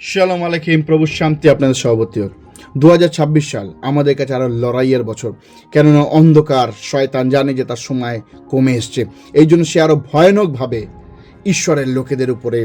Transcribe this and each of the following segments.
শালাম আলাইকুম, প্রভু শান্তি আপনাদের সভাপতি হোক। দু সাল আমাদের কাছে আরও লড়াইয়ের বছর। কেননা অন্ধকার, শয়তান জানে যে তার সময় কমে এসছে। এই জন্য সে আরও ভয়ানকভাবে ঈশ্বরের লোকেদের উপরে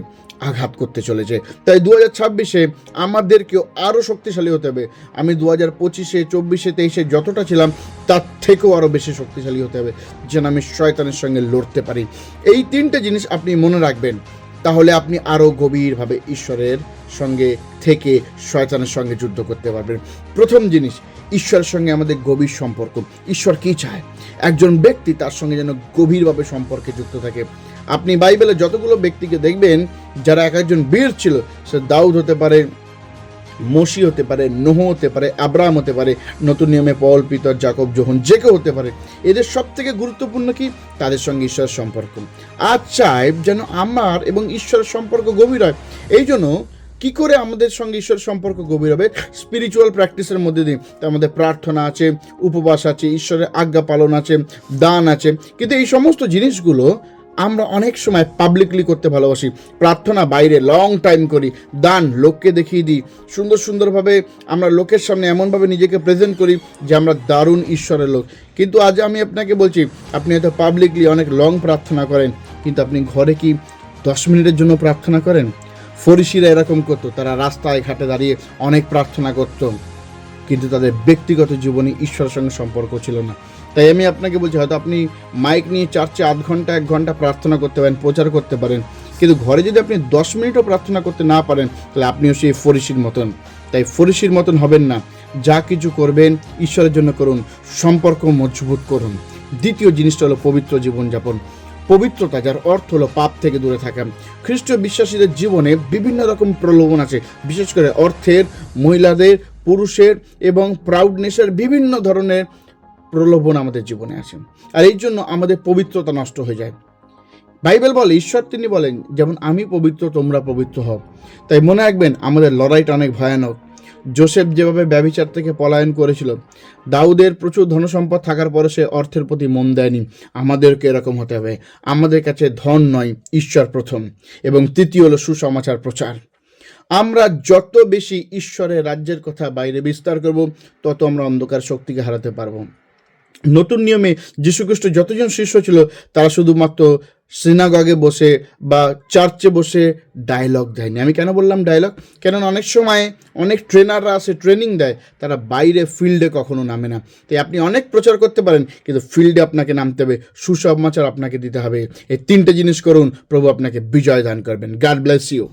আঘাত করতে চলেছে। তাই দু হাজার ছাব্বিশে আমাদেরকেও আরও শক্তিশালী হতে হবে। আমি দু হাজার পঁচিশে, চব্বিশে, তেইশে যতটা ছিলাম, তার থেকেও আরও বেশি শক্তিশালী হতে হবে। যেন আমি শয়তানের সঙ্গে লড়তে পারি। এই তিনটে জিনিস আপনি মনে রাখবেন। তাহলে আপনি আরও গভীরভাবে ঈশ্বরের সঙ্গে থেকে শয়তানের সঙ্গে যুদ্ধ করতে পারবেন। প্রথম জিনিস, ঈশ্বরের সঙ্গে আমাদের গভীর সম্পর্ক। ঈশ্বর কী চায়? একজন ব্যক্তি তার সঙ্গে যেন গভীরভাবে সম্পর্কে যুক্ত থাকে। আপনি বাইবেলে যতগুলো ব্যক্তিকে দেখবেন, যারা এক একজন বীর ছিল, সে দাউদ হতে পারে মসি হতে পারে, নোহ হতে পারে, আব্রাহাম হতে পারে, নতুন নিয়মে পল পিতর জাকব যোহন যে কেউ হতে পারে, এদের সব থেকে গুরুত্বপূর্ণ কি? তাদের সঙ্গে ঈশ্বরের সম্পর্ক। আজ চাই যেন আমার এবং ঈশ্বরের সম্পর্ক গভীর হয়। এই জন্য কি করে আমাদের সঙ্গে ঈশ্বরের সম্পর্ক গভীর হবে? স্পিরিচুয়াল প্র্যাকটিসের মধ্যে দিয়ে। তার মধ্যে প্রার্থনা আছে, উপবাস আছে, ঈশ্বরের আজ্ঞা পালন আছে, দান আছে। কিন্তু এই সমস্ত জিনিসগুলো আমরা অনেক সময় পাবলিকলি করতে ভালোবাসি। প্রার্থনা বাইরে লং টাইম করি। দান লোককে দেখিয়ে দিই। সুন্দর সুন্দরভাবে আমরা লোকের সামনে এমনভাবে নিজেকে প্রেজেন্ট করি যে আমরা দারুণ ঈশ্বরের লোক। কিন্তু আজ আমি আপনাকে বলছি, আপনি হয়তো পাবলিকলি অনেক লং প্রার্থনা করেন, কিন্তু আপনি ঘরে কি দশ মিনিটের জন্য প্রার্থনা করেন? ফরিসিরা এরকম করতো, তারা রাস্তায় ঘাটে দাঁড়িয়ে অনেক প্রার্থনা করতো। কিন্তু তাদের ব্যক্তিগত জীবনে ঈশ্বরের সঙ্গে সম্পর্ক ছিল না। তাই আমি আপনাকে বলছি, হয়তো আপনি মাইক নিয়ে চার্চে আধ ঘণ্টা, এক ঘণ্টা প্রার্থনা করতে পারেন, প্রচার করতে পারেন। কিন্তু ঘরে যদি আপনি দশ মিনিটও প্রার্থনা করতে না পারেন, তাহলে আপনিও সেই ফরিসির মতন। তাই ফরিসির মতন হবেন না। যা কিছু করবেন, ঈশ্বরের জন্য করুন। সম্পর্ক মজবুত করুন। দ্বিতীয় জিনিসটা হলো পবিত্র জীবনযাপন। পবিত্রতা, যার অর্থ হলো পাপ থেকে দূরে থাকা। খ্রিস্ট বিশ্বাসীদের জীবনে বিভিন্ন রকম প্রলোভন আছে। বিশেষ করে অর্থের, মহিলাদের পুরুষের এবং প্রাউডনেসের বিভিন্ন ধরনের প্রলোভন আমাদের জীবনে আছে আর এই জন্য আমাদের পবিত্রতা নষ্ট হয়ে যায়। বাইবেল বলে, ঈশ্বর তিনি বলেন, যেমন আমি পবিত্র, তোমরা পবিত্র হও। তাই মনে রাখবেন, আমাদের লড়াইটা অনেক ভয়ানক। জোসেফ যেভাবে ব্যবিচার থেকে পলায়ন করেছিল, দাউদের প্রচুর ধনসম্পদ থাকার পরে সে অর্থের প্রতি মন দেয়নি। আমাদেরকে এরকম হতে হবে। আমাদের কাছে ধন নয়, ঈশ্বর প্রথম। এবং তৃতীয় হলো সুসমাচার প্রচার। আমরা যত বেশি ঈশ্বরের রাজ্যের কথা বাইরে বিস্তার করব, তত আমরা অন্ধকার শক্তিকে হারাতে পারব। নতুন নিয়মে যীশুখ্রিস্ট যতজন শিষ্য ছিল, তারা শুধুমাত্র সিনাগগে বসে বা চার্চে বসে ডায়লগ দেয়নি। আমি কেন বললাম ডায়লগ কেননা অনেক সময় অনেক ট্রেনাররা আসে ট্রেনিং দেয়, তারা বাইরে ফিল্ডে কখনো নামে না। তাই আপনি অনেক প্রচার করতে পারেন, কিন্তু ফিল্ডে আপনাকে নামতে হবে, সুসমাচার আপনাকে দিতে হবে। এই তিনটে জিনিস করুন, প্রভু আপনাকে বিজয় দান করবেন। গাড ব্লেস ইউ